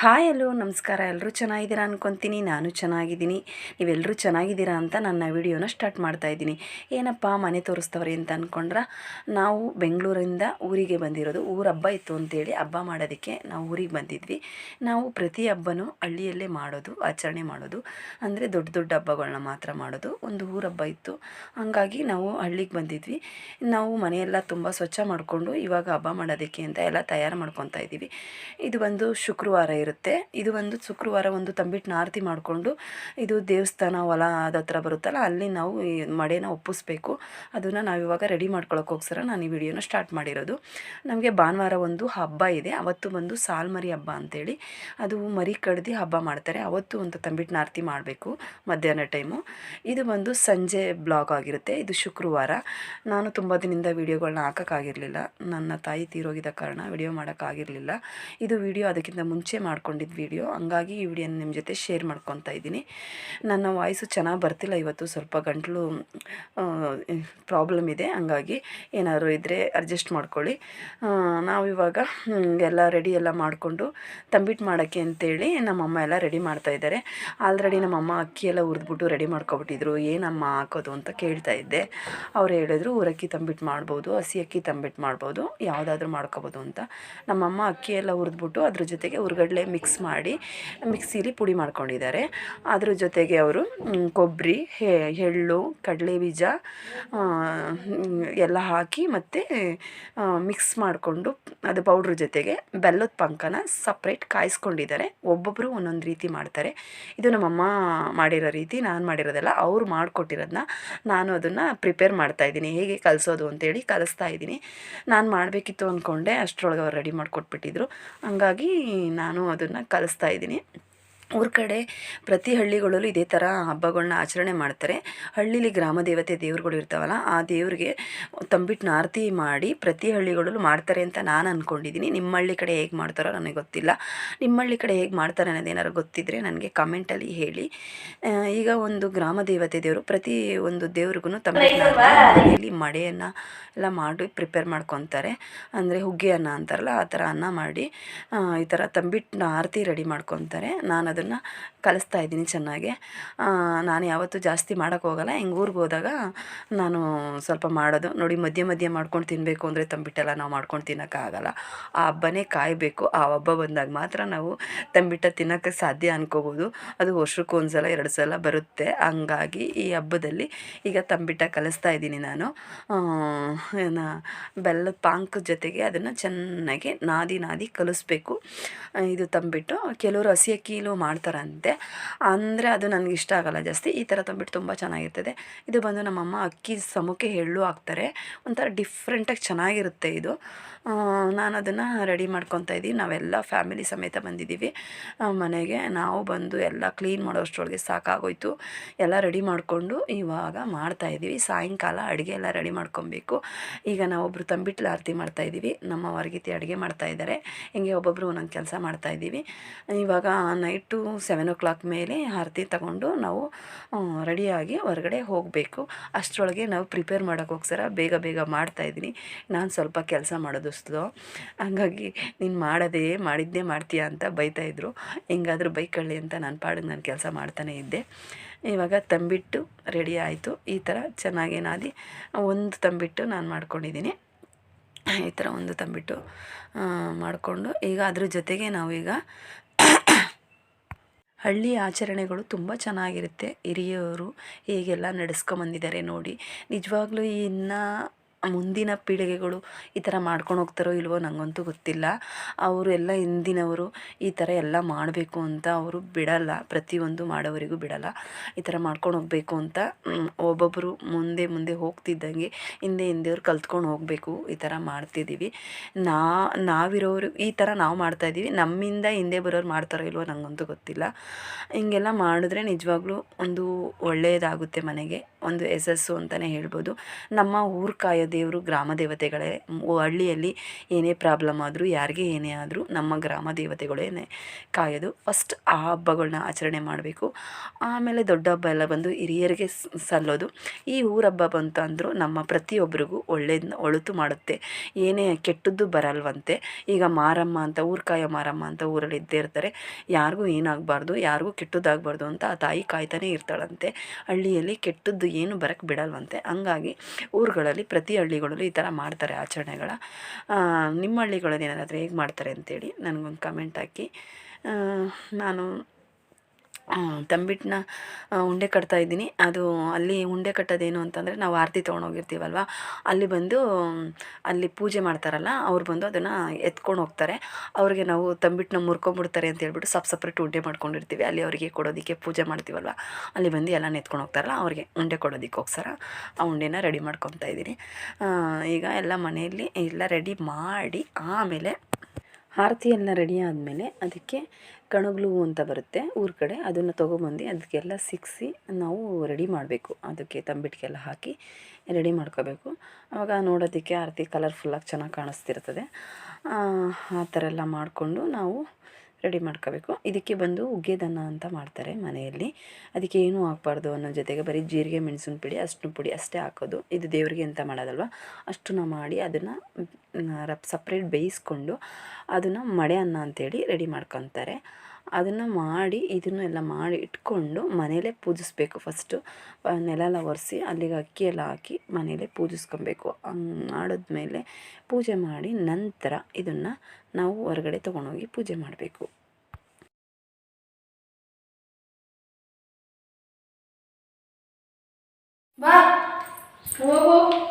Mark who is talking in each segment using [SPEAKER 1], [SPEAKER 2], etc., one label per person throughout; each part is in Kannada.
[SPEAKER 1] ಹಾಯ್ ಎಲ್ಲೋ, ನಮಸ್ಕಾರ. ಎಲ್ಲರೂ ಚೆನ್ನಾಗಿದ್ದೀರಾ ಅನ್ಕೊತೀನಿ. ನಾನು ಚೆನ್ನಾಗಿದ್ದೀನಿ. ನೀವೆಲ್ಲರೂ ಚೆನ್ನಾಗಿದ್ದೀರಾ ಅಂತ ನನ್ನ ವಿಡಿಯೋನ ಸ್ಟಾರ್ಟ್ ಮಾಡ್ತಾ ಇದ್ದೀನಿ. ಏನಪ್ಪ, ಮನೆ ತೋರಿಸ್ತವ್ರಿ ಅಂತ ಅಂದ್ಕೊಂಡ್ರೆ ನಾವು ಬೆಂಗಳೂರಿಂದ ಊರಿಗೆ ಬಂದಿರೋದು, ಊರ ಹಬ್ಬ ಇತ್ತು ಅಂತೇಳಿ ಹಬ್ಬ ಮಾಡೋದಕ್ಕೆ ನಾವು ಊರಿಗೆ ಬಂದಿದ್ವಿ. ನಾವು ಪ್ರತಿ ಹಬ್ಬನೂ ಹಳ್ಳಿಯಲ್ಲೇ ಮಾಡೋದು, ಆಚರಣೆ ಮಾಡೋದು, ಅಂದರೆ ದೊಡ್ಡ ದೊಡ್ಡ ಹಬ್ಬಗಳನ್ನ ಮಾತ್ರ ಮಾಡೋದು. ಒಂದು ಊರ ಹಬ್ಬ ಇತ್ತು. ಹಾಗಾಗಿ ನಾವು ಹಳ್ಳಿಗೆ ಬಂದಿದ್ವಿ. ನಾವು ಮನೆಯೆಲ್ಲ ತುಂಬ ಸ್ವಚ್ಛ ಮಾಡಿಕೊಂಡು ಇವಾಗ ಹಬ್ಬ ಮಾಡೋದಕ್ಕೆ ಅಂತ ಎಲ್ಲ ತಯಾರು ಮಾಡ್ಕೊತಾ ಇದ್ದೀವಿ. ಇದು ಒಂದು ಶುಕ್ರವಾರ ಇರುತ್ತೆ. ಇದು ಒಂದು ಶುಕ್ರವಾರ ಒಂದು ತಂಬಿಟ್ಟನ್ನ ಆರತಿ ಮಾಡಿಕೊಂಡು ಇದು ದೇವಸ್ಥಾನ ಹೊಲ ಅದ ಹತ್ರ ಬರುತ್ತಲ್ಲ, ಅಲ್ಲಿ ನಾವು ಈ ಮಡೇನ ಒಪ್ಪಿಸ್ಬೇಕು. ಅದನ್ನು ನಾವು ಇವಾಗ ರೆಡಿ ಹೋಗ್ಸರ ನಾನು ಈ ವಿಡಿಯೋನ ಸ್ಟಾರ್ಟ್ ಮಾಡಿರೋದು. ನಮಗೆ ಭಾನುವಾರ ಒಂದು ಹಬ್ಬ ಇದೆ. ಅವತ್ತು ಬಂದು ಸಾಲ್ಮರಿ ಹಬ್ಬ ಅಂತೇಳಿ. ಅದು ಮರಿ ಕಡ್ದು ಹಬ್ಬ ಮಾಡ್ತಾರೆ. ಅವತ್ತು ಒಂದು ತಂಬಿಟ್ ಆರತಿ ಮಾಡಬೇಕು ಮಧ್ಯಾಹ್ನ ಟೈಮು. ಇದು ಬಂದು ಸಂಜೆ ಬ್ಲಾಗ್ ಆಗಿರುತ್ತೆ. ಇದು ಶುಕ್ರವಾರ. ನಾನು ತುಂಬ ದಿನದಿಂದ ವೀಡಿಯೋಗಳನ್ನ ಹಾಕೋಕ್ಕಾಗಿರಲಿಲ್ಲ ನನ್ನ ತಾಯಿ ತೀರೋಗಿದ್ದ ಕಾರಣ ವಿಡಿಯೋ ಮಾಡೋಕ್ಕಾಗಿರಲಿಲ್ಲ ಇದು ವಿಡಿಯೋ ಅದಕ್ಕಿಂತ ಮುಂಚೆ ಮಾಡ್ಕೊಂಡಿದ್ದು ವಿಡಿಯೋ ಹಂಗಾಗಿ ಈ ವಿಡಿಯೋನ ನಿಮ್ಮ ಜೊತೆ ಶೇರ್ ಮಾಡ್ಕೊತಾ ಇದ್ದೀನಿ. ನನ್ನ ವಾಯ್ಸು ಚೆನ್ನಾಗಿ ಬರ್ತಿಲ್ಲ ಇವತ್ತು, ಸ್ವಲ್ಪ ಗಂಟಲು ಪ್ರಾಬ್ಲಮ್ ಇದೆ. ಹಂಗಾಗಿ ಏನಾದರೂ ಇದ್ದರೆ ಅಡ್ಜಸ್ಟ್ ಮಾಡ್ಕೊಳ್ಳಿ. ನಾವಿವಾಗ ಎಲ್ಲ ರೆಡಿ ಎಲ್ಲ ಮಾಡಿಕೊಂಡು ತಂಬಿಟ್ಟು ಮಾಡೋಕ್ಕೆ ಅಂತೇಳಿ ನಮ್ಮಮ್ಮ ಎಲ್ಲ ರೆಡಿ ಮಾಡ್ತಾ ಇದ್ದಾರೆ. ಆಲ್ರೆಡಿ ನಮ್ಮಮ್ಮ ಅಕ್ಕಿ ಎಲ್ಲ ಹುರಿದ್ಬಿಟ್ಟು ರೆಡಿ ಮಾಡ್ಕೊಬಿಟ್ಟಿದ್ರು. ಏನಮ್ಮ ಹಾಕೋದು ಅಂತ ಕೇಳ್ತಾ ಇದ್ದೆ. ಅವ್ರು ಹೇಳಿದ್ರು, ಊರಕ್ಕಿ ತಂಬಿಟ್ಟು ಮಾಡ್ಬೋದು, ಹಸಿ ಅಕ್ಕಿ ತಂಬಿಟ್ಟು ಮಾಡ್ಬೋದು, ಯಾವುದಾದ್ರೂ ಮಾಡ್ಕೋಬೋದು ಅಂತ. ನಮ್ಮಮ್ಮ ಅಕ್ಕಿ ಎಲ್ಲ ಹುರಿದ್ಬಿಟ್ಟು ಅದ್ರ ಜೊತೆಗೆ ಹುರ್ಗಡ್ಲೆ ಮಿಕ್ಸ್ ಮಾಡಿ, ಮಿಕ್ಸಿಲಿ ಪುಡಿ ಮಾಡ್ಕೊಂಡಿದ್ದಾರೆ. ಅದ್ರ ಜೊತೆಗೆ ಅವರು ಕೊಬ್ಬರಿ ಎಳ್ಳು ಕಡಲೆ ಬೀಜ ಎಲ್ಲ ಹಾಕಿ ಮತ್ತು ಮಿಕ್ಸ್ ಮಾಡಿಕೊಂಡು ಅದು ಪೌಡ್ರ್ ಜೊತೆಗೆ ಬೆಲ್ಲದ ಪಂಕನ ಸಪ್ರೇಟ್ ಕಾಯಿಸ್ಕೊಂಡಿದ್ದಾರೆ. ಒಬ್ಬೊಬ್ಬರು ಒಂದೊಂದು ರೀತಿ ಮಾಡ್ತಾರೆ. ಇದು ನಮ್ಮಮ್ಮ ಮಾಡಿರೋ ರೀತಿ, ನಾನು ಮಾಡಿರೋದಲ್ಲ ಅವರು ಮಾಡಿಕೊಟ್ಟಿರೋದನ್ನ ನಾನು ಅದನ್ನು ಪ್ರಿಪೇರ್ ಮಾಡ್ತಾ ಇದ್ದೀನಿ. ಹೇಗೆ ಕಲಿಸೋದು ಅಂತೇಳಿ ಕಲಿಸ್ತಾ ಇದ್ದೀನಿ. ನಾನು ಮಾಡಬೇಕಿತ್ತು ಅಂದ್ಕೊಂಡೆ ಅಷ್ಟರೊಳಗೆ ಅವ್ರು ರೆಡಿ ಮಾಡಿಕೊಟ್ಬಿಟ್ಟಿದ್ರು. ಹಂಗಾಗಿ ನಾನು ಅದನ್ನು ಕಲಿಸ್ತಾ ಇದ್ದೀನಿ. ಊರ ಕಡೆ ಪ್ರತಿ ಹಳ್ಳಿಗಳಲ್ಲೂ ಇದೇ ಥರ ಹಬ್ಬಗಳನ್ನ ಆಚರಣೆ ಮಾಡ್ತಾರೆ. ಹಳ್ಳಿಲಿ ಗ್ರಾಮ ದೇವತೆ ದೇವ್ರುಗಳು ಇರ್ತಾವಲ್ಲ, ಆ ದೇವ್ರಿಗೆ ತಂಬಿಟ್ಟನ್ನ ಆರತಿ ಮಾಡಿ ಪ್ರತಿ ಹಳ್ಳಿಗಳಲ್ಲೂ ಮಾಡ್ತಾರೆ ಅಂತ ನಾನು ಅಂದ್ಕೊಂಡಿದ್ದೀನಿ ನಿಮ್ಮ ಹಳ್ಳಿ ಕಡೆ ಹೇಗೆ ಮಾಡ್ತಾರೋ ನನಗೆ ಗೊತ್ತಿಲ್ಲ. ನಿಮ್ಮ ಹಳ್ಳಿ ಕಡೆ ಹೇಗೆ ಮಾಡ್ತಾರೆ ಅನ್ನೋದೇನಾರು ಗೊತ್ತಿದ್ದರೆ ನನಗೆ ಕಮೆಂಟಲ್ಲಿ ಹೇಳಿ. ಈಗ ಒಂದು ಗ್ರಾಮ ದೇವತೆ ದೇವರು ಪ್ರತಿ ಒಂದು ದೇವ್ರಿಗೂ ತಂಬಿಟ್ಟಿನಲ್ಲಿ ಮಡೆಯನ್ನು ಎಲ್ಲ ಮಾಡಿ ಪ್ರಿಪೇರ್ ಮಾಡ್ಕೊತಾರೆ. ಅಂದರೆ ಹುಗ್ಗಿ ಅನ್ನ ಅಂತಾರಲ್ಲ, ಆ ಥರ ಅನ್ನ ಮಾಡಿ ಈ ಥರ ತಂಬಿಟ್ಟನ್ನ ಆರತಿ ರೆಡಿ ಮಾಡ್ಕೊತಾರೆ. ನಾನು እና ಕಲಿಸ್ತಾ ಇದ್ದೀನಿ ಚೆನ್ನಾಗಿ. ನಾನು ಯಾವತ್ತೂ ಜಾಸ್ತಿ ಮಾಡೋಕ್ಕೋಗಲ್ಲ ಹಿಂಗೆ ಊರಿಗೆ ಹೋದಾಗ ನಾನು ಸ್ವಲ್ಪ ಮಾಡೋದು. ನೋಡಿ, ಮಧ್ಯೆ ಮಧ್ಯೆ ಮಾಡ್ಕೊಂಡು ತಿನ್ನಬೇಕು ಅಂದರೆ ತಂಬಿಟ್ಟೆಲ್ಲ ನಾವು ಮಾಡ್ಕೊಂಡು ತಿನ್ನೋಕ್ಕಾಗಲ್ಲ ಆ ಹಬ್ಬನೇ ಕಾಯಬೇಕು. ಆ ಹಬ್ಬ ಬಂದಾಗ ಮಾತ್ರ ನಾವು ತಂಬಿಟ್ಟ ತಿನ್ನೋಕ್ಕೆ ಸಾಧ್ಯ ಅನ್ಕೋಬೋದು. ಅದು ವರ್ಷಕ್ಕೆ ಒಂದು ಸಲ ಎರಡು ಸಲ ಬರುತ್ತೆ. ಹಂಗಾಗಿ ಈ ಹಬ್ಬದಲ್ಲಿ ಈಗ ತಂಬಿಟ್ಟ ಕಲಿಸ್ತಾ ಇದ್ದೀನಿ ನಾನು. ಏನು, ಬೆಲ್ಲದ ಪಾಂಕ್ ಜೊತೆಗೆ ಅದನ್ನು ಚೆನ್ನಾಗಿ ನಾದಿ ನಾದಿ ಕಲಿಸ್ಬೇಕು. ಇದು ತಂಬಿಟ್ಟು ಕೆಲವರು ಹಸಿ ಅಕ್ಕಿಲೂ ಮಾಡ್ತಾರಂತೆ. ಅಂದರೆ ಅದು ನನಗೆ ಇಷ್ಟ ಆಗೋಲ್ಲ ಜಾಸ್ತಿ. ಈ ಥರ ತಂಬಿಟ್ಟು ತುಂಬ ಚೆನ್ನಾಗಿರ್ತದೆ. ಇದು ಬಂದು ನಮ್ಮಮ್ಮ ಅಕ್ಕಿ ಸಮಕ್ಕೆ ಎಳ್ಳು ಹಾಕ್ತಾರೆ. ಒಂಥರ ಡಿಫ್ರೆಂಟಾಗಿ ಚೆನ್ನಾಗಿರುತ್ತೆ ಇದು. ನಾನು ಅದನ್ನು ರೆಡಿ ಮಾಡ್ಕೊತಾ ಇದ್ದೀನಿ. ನಾವೆಲ್ಲ ಫ್ಯಾಮಿಲಿ ಸಮೇತ ಬಂದಿದ್ದೀವಿ. ಮನೆಗೆ ನಾವು ಬಂದು ಎಲ್ಲ ಕ್ಲೀನ್ ಮಾಡೋಷ್ಟರೊಳಗೆ ಸಾಕಾಗೋಯ್ತು. ಎಲ್ಲ ರೆಡಿ ಮಾಡಿಕೊಂಡು ಇವಾಗ ಮಾಡ್ತಾಯಿದ್ದೀವಿ ಸಾಯಂಕಾಲ ಅಡುಗೆ ಎಲ್ಲ ರೆಡಿ ಮಾಡ್ಕೊಬೇಕು. ಈಗ ನಾವೊಬ್ಬರು ತಂಬಿಟ್ಲು ಆರತಿ ಮಾಡ್ತಾಯಿದ್ದೀವಿ ನಮ್ಮ ವರ್ಗೀತಿ ಅಡುಗೆ ಮಾಡ್ತಾಯಿದ್ದಾರೆ ಹಿಂಗೆ ಒಬ್ಬೊಬ್ಬರು ಒಂದೊಂದು ಕೆಲಸ ಮಾಡ್ತಾಯಿದ್ದೀವಿ ಇವಾಗ ನೈಟು ಸೆವೆನ್ ಓ ಕ್ಲಾಕ್ ಮೇಲೆ ಆರತಿ ತಗೊಂಡು ನಾವು ರೆಡಿಯಾಗಿ ಹೊರಗಡೆ ಹೋಗಬೇಕು. ಅಷ್ಟರೊಳಗೆ ನಾವು ಪ್ರಿಪೇರ್ ಮಾಡೋಕ್ಕೋಸ್ಕರ ಬೇಗ ಬೇಗ ಮಾಡ್ತಾಯಿದ್ದೀನಿ ನಾನು ಸ್ವಲ್ಪ ಕೆಲಸ ಮಾಡೋದಿಸ್ತೋ ಹಂಗಾಗಿ ನೀನು ಮಾಡೋದೇ ಮಾಡಿದ್ದೇ ಮಾಡ್ತೀಯಾ ಅಂತ ಬೈತಾಯಿದ್ರು ಹೆಂಗಾದರೂ ಬೈಕಳ್ಳಿ ಅಂತ ನಾನು ಪಾಡಿಗೆ ನಾನು ಕೆಲಸ ಮಾಡ್ತಾನೇ ಇದ್ದೆ. ಇವಾಗ ತಂಬಿಟ್ಟು ರೆಡಿ ಆಯಿತು. ಈ ಥರ ಚೆನ್ನಾಗೇನಾದಿ ಒಂದು ತಂಬಿಟ್ಟು ನಾನು ಮಾಡ್ಕೊಂಡಿದ್ದೀನಿ ಈ ಥರ ಒಂದು ತಂಬಿಟ್ಟು ಮಾಡಿಕೊಂಡು ಈಗ ಅದ್ರ ಜೊತೆಗೆ ನಾವೀಗ ಹಳ್ಳಿ ಆಚರಣೆಗಳು ತುಂಬ ಚೆನ್ನಾಗಿರುತ್ತೆ. ಹಿರಿಯವರು ಹೀಗೆಲ್ಲ ನಡೆಸ್ಕೊಂಬಂದಿದ್ದಾರೆ ನೋಡಿ. ನಿಜವಾಗ್ಲೂ ಇನ್ನು ಮುಂದಿನ ಪೀಳಿಗೆಗಳು ಈ ಥರ ಮಾಡ್ಕೊಂಡು ಹೋಗ್ತಾರೋ ಇಲ್ವೋ ನನಗಂತೂ ಗೊತ್ತಿಲ್ಲ. ಅವರು ಎಲ್ಲ ಹಿಂದಿನವರು ಈ ಥರ ಎಲ್ಲ ಮಾಡಬೇಕು ಅಂತ ಅವರು ಬಿಡಲ್ಲ, ಪ್ರತಿಯೊಂದು ಮಾಡೋವರಿಗೂ ಬಿಡಲ್ಲ. ಈ ಥರ ಮಾಡ್ಕೊಂಡು ಹೋಗಬೇಕು ಅಂತ ಒಬ್ಬೊಬ್ಬರು ಮುಂದೆ ಮುಂದೆ ಹೋಗ್ತಿದ್ದಂಗೆ ಹಿಂದೆ ಹಿಂದೆಯವ್ರು ಕಲ್ತ್ಕೊಂಡು ಹೋಗಬೇಕು ಈ ಥರ ಮಾಡ್ತಿದ್ದೀವಿ. ನಾ, ನಾವಿರೋರು ಈ ಥರ ನಾವು ಮಾಡ್ತಾಯಿದ್ದೀವಿ ನಮ್ಮಿಂದ ಹಿಂದೆ ಬರೋರು ಮಾಡ್ತಾರೋ ಇಲ್ವೋ ನನಗಂತೂ ಗೊತ್ತಿಲ್ಲ. ಹಿಂಗೆಲ್ಲ ಮಾಡಿದ್ರೆ ನಿಜವಾಗ್ಲೂ ಒಂದು ಒಳ್ಳೆಯದಾಗುತ್ತೆ ಮನೆಗೆ. ಒಂದು ಯಶಸ್ಸು ಅಂತಲೇ ಹೇಳ್ಬೋದು. ನಮ್ಮ ಊರು ಕಾಯೋ ದೇವರು ಗ್ರಾಮ ದೇವತೆಗಳೇ. ಹಳ್ಳಿಯಲ್ಲಿ ಏನೇ ಪ್ರಾಬ್ಲಮ್ ಆದರೂ, ಯಾರಿಗೆ ಏನೇ ಆದರೂ ನಮ್ಮ ಗ್ರಾಮ ದೇವತೆಗಳೇ ಕಾಯೋದು. ಫಸ್ಟ್ ಆ ಹಬ್ಬಗಳನ್ನ ಆಚರಣೆ ಮಾಡಬೇಕು. ಆಮೇಲೆ ದೊಡ್ಡ ಹಬ್ಬ ಎಲ್ಲ ಬಂದು ಹಿರಿಯರಿಗೆ ಸಲ್ಲೋದು. ಈ ಊರ ಹಬ್ಬ ಬಂತು ಅಂದರೂ ನಮ್ಮ ಪ್ರತಿಯೊಬ್ಬರಿಗೂ ಒಳ್ಳೇದನ್ನ ಒಳಿತು ಮಾಡುತ್ತೆ. ಏನೇ ಕೆಟ್ಟದ್ದು ಬರಲ್ವಂತೆ. ಈಗ ಮಾರಮ್ಮ ಅಂತ ಊರ್ಕಾಯ ಮಾರಮ್ಮ ಅಂತ ಊರಲ್ಲಿ ಇದ್ದೇ ಇರ್ತಾರೆ. ಯಾರಿಗೂ ಏನಾಗಬಾರ್ದು, ಯಾರಿಗೂ ಕೆಟ್ಟದ್ದಾಗಬಾರ್ದು ಅಂತ ಆ ತಾಯಿ ಕಾಯ್ತಾನೆ ಇರ್ತಾಳಂತೆ. ಹಳ್ಳಿಯಲ್ಲಿ ಕೆಟ್ಟದ್ದು ಏನು ಬರಕ್ಕೆ ಬಿಡಲ್ವಂತೆ. ಹಂಗಾಗಿ ಊರುಗಳಲ್ಲಿ ಪ್ರತಿ ಹಳ್ಳಿಗಳಲ್ಲೂ ಈ ಥರ ಮಾಡ್ತಾರೆ ಆಚರಣೆಗಳ. ನಿಮ್ಮ ಹಳ್ಳಿಗಳಲ್ಲಿ ಏನಾದರೂ ಹೇಗೆ ಮಾಡ್ತಾರೆ ಅಂತೇಳಿ ನನಗೊಂದು ಕಮೆಂಟ್ ಹಾಕಿ. ನಾನು ತಂಬಿಟ್ಟನ್ನ ಉಂಡೆ ಕಟ್ತಾ ಇದ್ದೀನಿ. ಅದು ಅಲ್ಲಿ ಉಂಡೆ ಕಟ್ಟೋದೇನು ಅಂತಂದರೆ ನಾವು ಆರತಿ ತೊಗೊಂಡೋಗಿರ್ತೀವಲ್ವ ಅಲ್ಲಿ ಬಂದು, ಅಲ್ಲಿ ಪೂಜೆ ಮಾಡ್ತಾರಲ್ಲ, ಅವ್ರು ಬಂದು ಅದನ್ನು ಎತ್ಕೊಂಡು ಹೋಗ್ತಾರೆ. ಅವ್ರಿಗೆ ನಾವು ತಂಬಿಟ್ಟನ್ನ ಮುರ್ಕೊಂಡ್ಬಿಡ್ತಾರೆ ಅಂತ ಹೇಳ್ಬಿಟ್ಟು ಸಪ್ ಸಪ್ರೇಟ್ ಉಂಡೆ ಮಾಡ್ಕೊಂಡಿರ್ತೀವಿ. ಅಲ್ಲಿ ಅವರಿಗೆ ಕೊಡೋದಕ್ಕೆ ಪೂಜೆ ಮಾಡ್ತೀವಲ್ವ? ಅಲ್ಲಿ ಬಂದು ಎಲ್ಲ ಎತ್ಕೊಂಡು ಹೋಗ್ತಾರಲ್ಲ, ಅವ್ರಿಗೆ ಉಂಡೆ ಕೊಡೋದಕ್ಕೋಸ್ಕರ ಆ ಉಂಡೆನ ರೆಡಿ ಮಾಡ್ಕೊತಾ ಇದ್ದೀನಿ. ಈಗ ಎಲ್ಲ ಮನೆಯಲ್ಲಿ ಎಲ್ಲ ರೆಡಿ ಮಾಡಿ ಆಮೇಲೆ ಆರತಿ ಎಲ್ಲ ರೆಡಿ ಆದಮೇಲೆ ಅದಕ್ಕೆ ಕಣಗ್ಲು ಅಂತ ಬರುತ್ತೆ ಊರ ಕಡೆ. ಅದನ್ನು ತೊಗೊಬಂದು ಅದಕ್ಕೆಲ್ಲ ಸಿಕ್ಕಿಸಿ ನಾವು ರೆಡಿ ಮಾಡಬೇಕು. ಅದಕ್ಕೆ ತಂಬಿಟ್ಕೆಲ್ಲ ಹಾಕಿ ರೆಡಿ ಮಾಡ್ಕೋಬೇಕು. ಆವಾಗ ನೋಡೋದಕ್ಕೆ ಆರತಿ ಕಲರ್ಫುಲ್ಲಾಗಿ ಚೆನ್ನಾಗಿ ಕಾಣಿಸ್ತಿರ್ತದೆ. ಆ ಥರ ಎಲ್ಲ ಮಾಡಿಕೊಂಡು ನಾವು ರೆಡಿ ಮಾಡ್ಕೋಬೇಕು. ಇದಕ್ಕೆ ಬಂದು ಉಗ್ಗೆದನ್ನ ಅಂತ ಮಾಡ್ತಾರೆ ಮನೆಯಲ್ಲಿ. ಅದಕ್ಕೆ ಏನೂ ಹಾಕ್ಬಾರ್ದು ಅನ್ನೋ ಜೊತೆಗೆ ಬರೀ ಜೀರಿಗೆ, ಮೆಣಸಿನ ಪುಡಿ ಅಷ್ಟು ಪುಡಿ ಅಷ್ಟೇ ಹಾಕೋದು. ಇದು ದೇವರಿಗೆ ಅಂತ ಮಾಡೋದಲ್ವ? ಅಷ್ಟು ಮಾಡಿ ಅದನ್ನು ರಪ್ ಸಪ್ರೇಟ್ ಬೇಯಿಸ್ಕೊಂಡು ಅದನ್ನು ಮಡೆ ಅನ್ನ ಅಂತೇಳಿ ರೆಡಿ ಮಾಡ್ಕೊತಾರೆ. ಅದನ್ನು ಮಾಡಿ, ಇದನ್ನು ಎಲ್ಲ ಮಾಡಿ ಇಟ್ಕೊಂಡು ಮನೇಲೇ ಪೂಜಿಸ್ಬೇಕು. ಫಸ್ಟು ನೆಲ ಎಲ್ಲ ಒರೆಸಿ ಅಲ್ಲಿಗೆ ಅಕ್ಕಿ ಎಲ್ಲ ಹಾಕಿ ಮನೇಲೇ ಪೂಜಿಸ್ಕೊಬೇಕು. ಮಾಡಿದ್ಮೇಲೆ ಪೂಜೆ ಮಾಡಿ ನಂತರ ಇದನ್ನು ನಾವು ಹೊರಗಡೆ ತೊಗೊಂಡೋಗಿ ಪೂಜೆ ಮಾಡಬೇಕು.
[SPEAKER 2] ಬಾ, ಹೋಗು.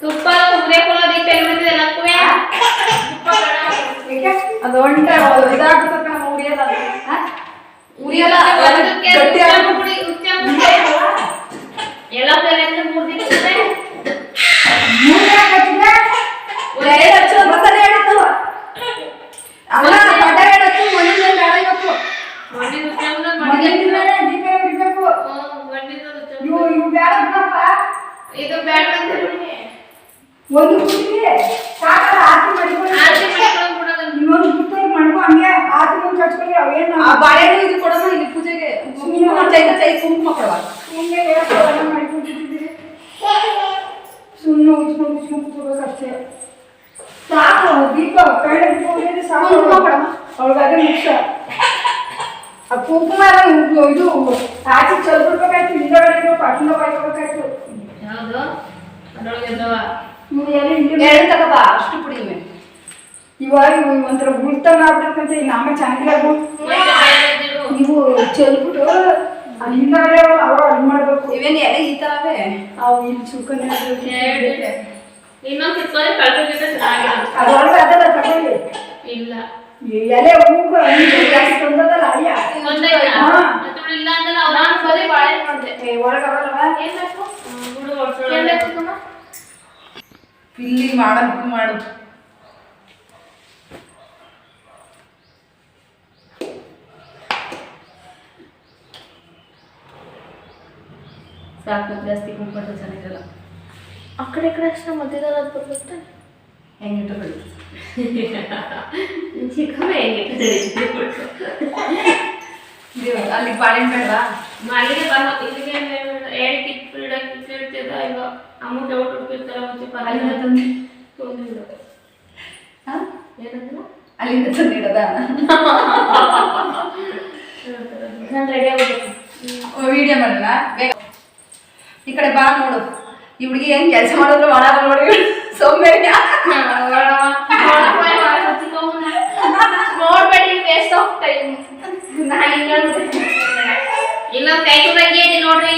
[SPEAKER 2] ತುಪ್ಪ ಉಗ್ರೆ ಕೊಡೋದಕ್ಕೆ ಎಲ್ಲಿ ಬಂದಿದೆ ಲಕ್ಕುವೆ ತುಪ್ಪ ಬೇಡ
[SPEAKER 3] ಅದು ಒಂಟ ಇದಾಗ್ತಕ್ಕ ಉರಿಯಲ್ಲ ಉರಿಯಲ್ಲ
[SPEAKER 2] ಅದಕ್ಕೆ
[SPEAKER 3] ಗಟ್ಟಿ ಸುಮ್ಮನೆ ಹೇಳ್ಕೊಳ್ಳೋಣ ಮಾಡ್ಕೊಂಡಿದ್ದೀರಿ ಸುಮ್ಮನೆ ಉಚ್ಕೊಂಡು ಉಚ್ಕೊಂಡು ಕೂತ್ಕೋಬೇಕಷ್ಟೇ ಸಾಕು ದೀಪ ಕಣ್ಣು ಉರಿಯೋದು ಸಾಕು. ಅವ್ಳಿಗೆ ಅದೇ ಮುಖ್ಯ. ಆ ಕುಂಕುಮ ಇದು ಆಚೆ ಚಲ್ಬಿಡ್ಬೇಕಾಯ್ತು ಹಿಂದಗಡೆ ಪಟ್ಟಣ ಬಾಯ್ಕೋಬೇಕಾಯ್ತು
[SPEAKER 4] ಅಷ್ಟು ಪುಡಿ ಇವೆ.
[SPEAKER 3] ಇವಾಗ ಇವು ಒಂಥರ ಗುಳ್ತನ ಆಗ್ಬಿಡ್ತಂತೆ ಈ ನಮ್ಮ
[SPEAKER 2] ಚೆನ್ನಾಗಿ
[SPEAKER 3] ನೀವು. ಚೆಲ್ಬಿಟ್ಟು ಅಲ್ಲಿ ಅವಾಗ ಅವ್ರು ಮಾಡಬೇಕು.
[SPEAKER 4] ಇವೇನು ಎಲೆ ಈ ಥರವೇ
[SPEAKER 3] ಅವು ಇಲ್ಲಿ ಚುಕ್ಕನೆ
[SPEAKER 2] ಇದೆ. ಇನ್ನೊಂದ್ ಕಿತ್ಕೊಂಡ್ರೆ ಕಳ್ಸೋದಿದ್ರೆ ಚೆನ್ನಾಗಿರೋದು.
[SPEAKER 3] ಅದ್ರೊಳಗೆ ಅದೆಲ್ಲ ತಗೊಳ್ಳಿ
[SPEAKER 2] ಇಲ್ಲ.
[SPEAKER 3] ಎಲೆ ಹೂವು ಜಾಸ್ತಿ ತಂದದಲ್ಲ?
[SPEAKER 2] ಇಲ್ಲ. ಅಂದ್ರೆ ನಾನು ಬರೀ ಬಾಳೆ ಮಾಡ್ದೆ.
[SPEAKER 3] ಒಳಗೆ ಅವಲ್ಲವ
[SPEAKER 2] ಏನ್ ಬೇಕು?
[SPEAKER 4] ಇಲ್ಲಿ ಮಾಡೋದು ಮಾಡು.
[SPEAKER 2] ಸಾಕು ಜಾಸ್ತಿ ಕುಂಪಟ್ಟು ಚೆನ್ನಾಗಿರಲ್ಲ. ಆ ಕಡೆ ಈ ಕಡೆ ಅಷ್ಟು ಮಧ್ಯದಲ್ಲಿ ಅದು ಬರುತ್ತೆ?
[SPEAKER 4] ಹೆಂಗೆ
[SPEAKER 2] ಚಿಕ್ಕಮ್ಮ ಹೆಂಗೆ
[SPEAKER 4] ಅಲ್ಲಿ ಬಾಳೆಹಣ್ಣು ಬೇಡವಾ
[SPEAKER 2] ಮಲ್ಲಿಗೆ ಬಂದ ಇದಕ್ಕೆ ಏಳು ಕಿತ್ತು ಇಡಕ್ಕೆ ಇಟ್ಟಿರ್ತಿದ್ದ ಈಗ ಅಮೌಂಟ್ ಔಟ್ ಹುಡುಕಿರ್ತಾರ ಮುಂಚೆ
[SPEAKER 4] ಅಲ್ಲಿಂದ ತಂದು ಹಾ?
[SPEAKER 2] ಏನಂದ್ರೆ
[SPEAKER 4] ಅಲ್ಲಿಂದ ತಂದಿಡದ
[SPEAKER 2] ನಾನು ರೆಡಿ ಆಗ್ಬೇಕು
[SPEAKER 4] ವಿಡಿಯೋ ಮಾಡಲ್ಲ ಬೇಗ ಈ ಕಡೆ ಬಾ ನೋಡು. ಈ ಹುಡುಗಿ ಹೆಂಗ್ ಕೆಲಸ ಮಾಡಿದ್ರು ಮಾಡಲ್ಲ ನೋಡಿ. ಸೋಂಬೇರಿ
[SPEAKER 2] ನೋಡ್ಬೇಡಿ ವೇಸ್ಟ್ ಆಫ್ ಟೈಮ್ ನಾನು ಇನ್ನೊಂದು ಕೈ ಬಗ್ಗೆ ಇದೆ ನೋಡ್ರಿ.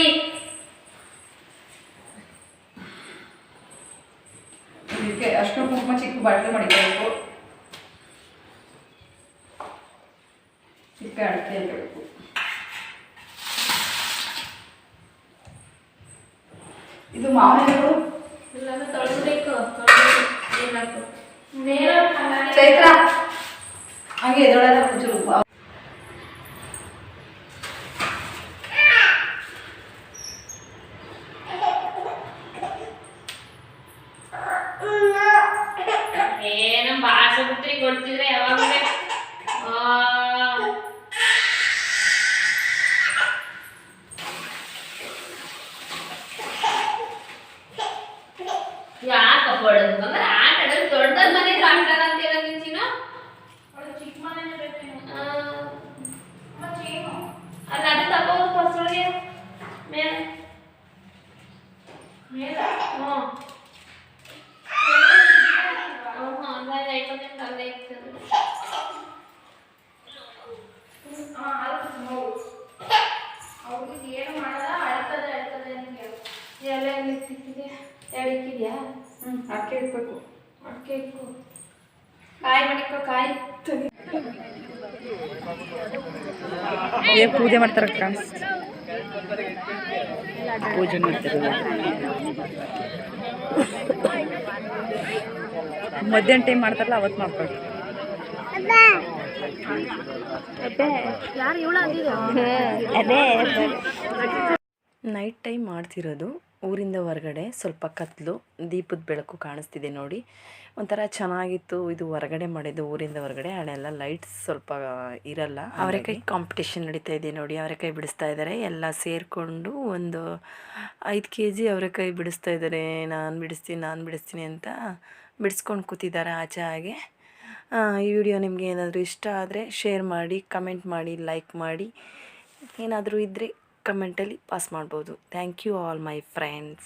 [SPEAKER 4] ಇದಕ್ಕೆ ಅಷ್ಟು ಕುಂಕುಮ ಚಿಕ್ಕ ಬಾಟ್ಲಿ ಮಾಡಿಕೊಳ್ಬೇಕು. ಚಿಕ್ಕ ಅಡಿಕೆ ಹಾಕಬೇಕು ಮಾವನ
[SPEAKER 2] ಇಲ್ಲಾಂದ್ರೆ ತೊಳೆದ್ಬೇಕು ತೊಳೆದ್ಬೇಕು ಏನಾಗ್ತದೆ ನೇರ
[SPEAKER 4] ಚೈತ್ರ. ಹಂಗೆ ಎದೊಳಲ್ಲ
[SPEAKER 2] ಯಾಕ ಪಡೋದು ಅಂದ್ರೆ ಆಟ ಆಡೋದು ದೊಡ್ಡದ ಮನೆ ಆಟ ಅಂತೀರ ನಿಂಚಿನ ಚಿಕ್ಕ ಮನೆ ಅಲ್ಲ ಅದು ತಗೋದು ಫಸ್ಟ್ಗೆ ಮೇಲೆ. ಮೇಲೆ? ಹ್ಞೂ ಅಲ್ಲೇ ಐಕೋತೀನಿ ಅಲ್ಲೇ ಇರ್ತದೆ ಅವ್ರಿಗೆ ಏನು ಮಾಡಲ್ಲ ಅಳ್ತದೆ ಅಳ್ತದೆ ಅಂತ ಹೇಳು ಎಲ್ಲ ಎಲ್ಲಿ ಸಿಕ್ಕಿದೆ ಎಳಿಕಿದ್ಯಾ
[SPEAKER 4] ಹ್ಞೂ ಅಕ್ಕಿ ಇಟ್ಬೇಕು
[SPEAKER 2] ಅಡಿಕೆ ಇಕ್ಕು ಕಾಯಿ ಮಡಿಕೋ ಕಾಯಿ.
[SPEAKER 1] ಪೂಜೆ ಮಾಡ್ತಾರ ಪೂಜೆ ಮಾಡ್ತಾರೆ ಮಧ್ಯಾಹ್ನ ಟೈಮ್ ಮಾಡ್ತಾರಲ್ಲ ಅವತ್ತು ಮಾಡ್ಕೊಳ್ಳಿ ನೈಟ್ ಟೈಮ್ ಮಾಡ್ತಿರೋದು. ಊರಿಂದ ಹೊರಗಡೆ ಸ್ವಲ್ಪ ಕತ್ತಲು ದೀಪದ ಬೆಳಕು ಕಾಣಿಸ್ತಿದೆ ನೋಡಿ. ಒಂಥರ ಚೆನ್ನಾಗಿತ್ತು ಇದು ಹೊರಗಡೆ ಮಾಡಿದ್ದು ಊರಿಂದ ಹೊರಗಡೆ. ಅಲ್ಲೆಲ್ಲ ಲೈಟ್ಸ್ ಸ್ವಲ್ಪ ಇರಲ್ಲ. ಅವರೆಕಾಯಿ ಕಾಂಪಿಟೇಷನ್ ನಡೀತಾ ಇದೆ ನೋಡಿ. ಅವರೆಕಾಯಿ ಬಿಡಿಸ್ತಾ ಇದ್ದಾರೆ. ಎಲ್ಲ ಸೇರಿಕೊಂಡು ಒಂದು ಐದು ಕೆ ಜಿ ಅವರೆಕಾಯಿ ಬಿಡಿಸ್ತಾ ಇದ್ದಾರೆ. ನಾನು ಬಿಡಿಸ್ತೀನಿ ನಾನು ಬಿಡಿಸ್ತೀನಿ ಅಂತ ಬಿಡಿಸ್ಕೊಂಡು ಕೂತಿದ್ದಾರೆ ಆಚೆ ಹಾಗೆ. ಈ ವಿಡಿಯೋ ನಿಮಗೆ ಏನಾದರೂ ಇಷ್ಟ ಆದರೆ ಶೇರ್ ಮಾಡಿ ಕಮೆಂಟ್ ಮಾಡಿ ಲೈಕ್ ಮಾಡಿ. ಏನಾದರೂ ಇದ್ದರೆ ಕಮೆಂಟಲ್ಲಿ ಪಾಸ್ ಮಾಡ್ಬೋದು. Thank you all my friends